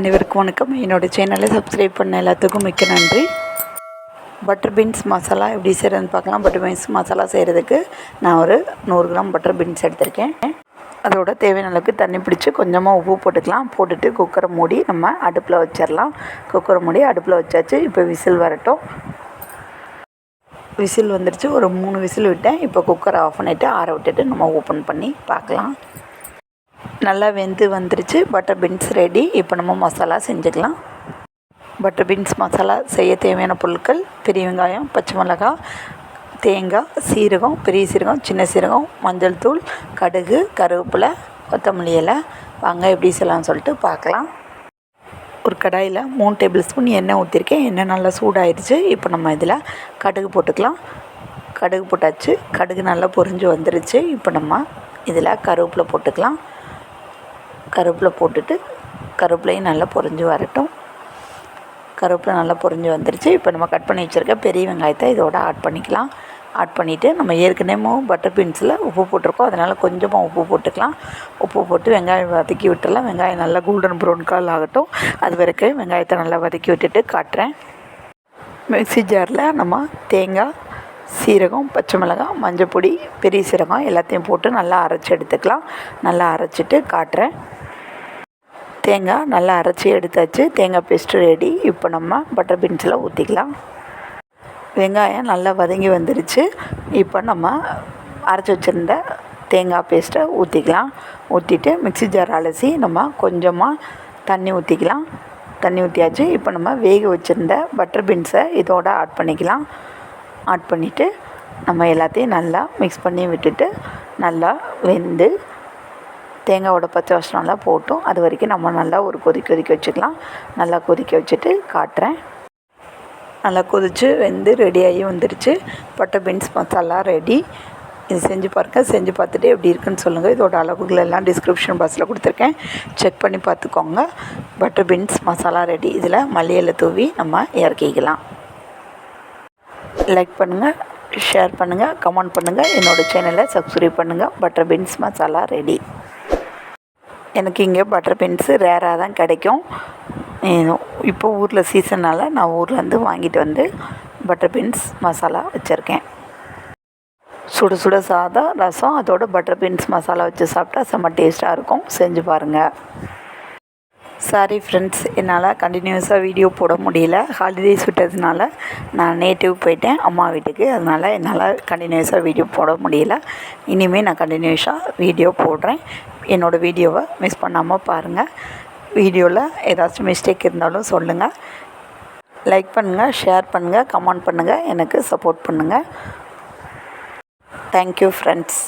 அனைவருக்கும் வணக்கம். என்னோடய சேனலை சப்ஸ்கிரைப் பண்ண எல்லாத்துக்கும் மிக்க நன்றி. பட்டர் பீன்ஸ் மசாலா எப்படி செய்கிறதுன்னு பார்க்கலாம். பட்டர் பீன்ஸ் மசாலா செய்கிறதுக்கு நான் ஒரு நூறு கிராம் பட்டர் பீன்ஸ் எடுத்திருக்கேன். அதோட தேவையான அளவுக்கு தண்ணி பிடிச்சி கொஞ்சமாக உப்பு போட்டுக்கலாம். போட்டுட்டு குக்கரை மூடி நம்ம அடுப்பில் வச்சிடலாம் குக்கரை மூடி அடுப்பில் வச்சாச்சு. இப்போ விசில் வரட்டும். விசில் வந்துடுச்சு ஒரு மூணு விசில் விட்டேன். இப்போ குக்கரை ஆஃப் பண்ணிவிட்டு ஆற விட்டுட்டு நம்ம ஓப்பன் பண்ணி பார்க்கலாம். நல்லா வெந்து வந்துருச்சு. பட்டர் பீன்ஸ் ரெடி இப்போ நம்ம மசாலா செஞ்சுக்கலாம். பட்டர் பீன்ஸ் மசாலா செய்ய தேவையான பொருட்கள் பெரிய வெங்காயம் பச்சை மிளகாய் தேங்காய் சீரகம் பெரிய சீரகம் சின்ன சீரகம் மஞ்சள் தூள் கடுகு கருவேப்பிலை கொத்தமல்லி இலை. வாங்க எப்படி செய்யலாம்னு சொல்லிட்டு பார்க்கலாம். ஒரு கடாயில் மூணு டேபிள் ஸ்பூன் எண்ணெய் ஊற்றிருக்கேன் எண்ணெய் நல்லா சூடாயிருச்சு. இப்போ நம்ம இதில் கடுகு போட்டுக்கலாம். கடுகு போட்டாச்சு. கடுகு நல்லா பொரிஞ்சு வந்துருச்சு. இப்போ நம்ம இதில் கருவேப்பிலை போட்டுக்கலாம். கருவேப்பிலை போட்டுட்டு கருவேப்பிலையும் நல்லா பொரிஞ்சு வரட்டும். கருவேப்பிலை நல்லா பொரிஞ்சு வந்துருச்சு. இப்போ நம்ம கட் பண்ணி வச்சுருக்க பெரிய வெங்காயத்தை இதோட ஆட் பண்ணிக்கலாம். ஆட் பண்ணிவிட்டு நம்ம ஏற்கனவே பட்டர் பீன்ஸில் உப்பு போட்டிருக்கோம். அதனால் கொஞ்சமாக உப்பு போட்டுக்கலாம். உப்பு போட்டு வெங்காயம் வதக்கி விட்டுடலாம் வெங்காயம் நல்லா கோல்டன் ப்ரௌன் கலர் ஆகட்டும். அது வரைக்கும் வெங்காயத்தை நல்லா வதக்கி விட்டுட்டு காட்டுறேன். மிக்ஸி ஜாரில் நம்ம தேங்காய் சீரகம் பச்சை மிளகாய் மஞ்சள் பொடி பெரிய சீரகம் எல்லாத்தையும் போட்டு நல்லா அரைச்சி எடுத்துக்கலாம். நல்லா அரைச்சிட்டு காட்டுறேன். தேங்காய் நல்லா அரைச்சி எடுத்தாச்சு. தேங்காய் பேஸ்ட்டு ரெடி இப்போ நம்ம பட்டர் பீன்ஸில் ஊற்றிக்கலாம் வெங்காயம் நல்லா வதங்கி வந்துருச்சு. இப்போ நம்ம அரைச்சி வச்சுருந்த தேங்காய் பேஸ்ட்டை ஊற்றிக்கலாம் ஊற்றிட்டு மிக்ஸி ஜார் அலசி நம்ம கொஞ்சமாக தண்ணி ஊற்றிக்கலாம் தண்ணி ஊற்றியாச்சு இப்போ நம்ம வேக வச்சுருந்த பட்டர் பீன்ஸை இதோட ஆட் பண்ணிக்கலாம். ஆட் பண்ணிவிட்டு நம்ம எல்லாத்தையும் நல்லா மிக்ஸ் பண்ணி விட்டுட்டு நல்லா வெந்து தேங்காவோட பச்சை வசனம்லாம் போட்டும். அது வரைக்கும் நம்ம நல்லா ஒரு கொதிக்க கொதிக்க வச்சுக்கலாம். நல்லா கொதிக்க வச்சுட்டு காட்டுறேன். நல்லா கொதித்து வெந்து ரெடியாகி வந்துருச்சு. பட்டர் பீன்ஸ் மசாலா ரெடி இது செஞ்சு பாருங்கள் செஞ்சு பார்த்துட்டு எப்படி இருக்குன்னு சொல்லுங்கள் இதோட அளவுகள் எல்லாம் டிஸ்கிரிப்ஷன் பாக்ஸில் கொடுத்துருக்கேன். செக் பண்ணி பார்த்துக்கோங்க. பட்டர் பீன்ஸ் மசாலா ரெடி இதில் மல்லியில் தூவி நம்ம இறக்கிக்கலாம். லைக் பண்ணுங்கள் ஷேர் பண்ணுங்கள் கமெண்ட் பண்ணுங்கள் என்னோடய சேனலை சப்ஸ்கிரைப் பண்ணுங்கள் பட்டர் பீன்ஸ் மசாலா ரெடி எனக்கு இங்கே பட்டர் பீன்ஸு ரேராக தான் கிடைக்கும். இப்போ ஊரில் சீசனால் நான் ஊர்லேருந்து வாங்கிட்டு வந்து பட்டர் பீன்ஸ் மசாலா வச்சுருக்கேன். சுட சுட சாதம் ரசம் அதோட பட்டர் பீன்ஸ் மசாலா வச்சு சாப்பிட்டா செம்ம டேஸ்ட்டாக இருக்கும். செஞ்சு பாருங்கள் சாரி ஃப்ரெண்ட்ஸ் என்னால் கண்டினியூஸாக வீடியோ போட முடியல. ஹாலிடேஸ் விட்டதுனால நான் நேட்டிவ் போயிட்டேன் அம்மா வீட்டுக்கு. அதனால் என்னால் கண்டினியூஸாக வீடியோ போட முடியல. இனிமேல் நான் கண்டினியூஸாக வீடியோ போடுறேன். என்னோடய வீடியோவை மிஸ் பண்ணாமல் பாருங்கள் வீடியோவில் ஏதாச்சும் மிஸ்டேக் இருந்தாலும் சொல்லுங்கள் லைக் பண்ணுங்கள் ஷேர் பண்ணுங்கள் கமெண்ட் பண்ணுங்கள் எனக்கு சப்போர்ட் பண்ணுங்கள் தேங்க்யூ ஃப்ரெண்ட்ஸ்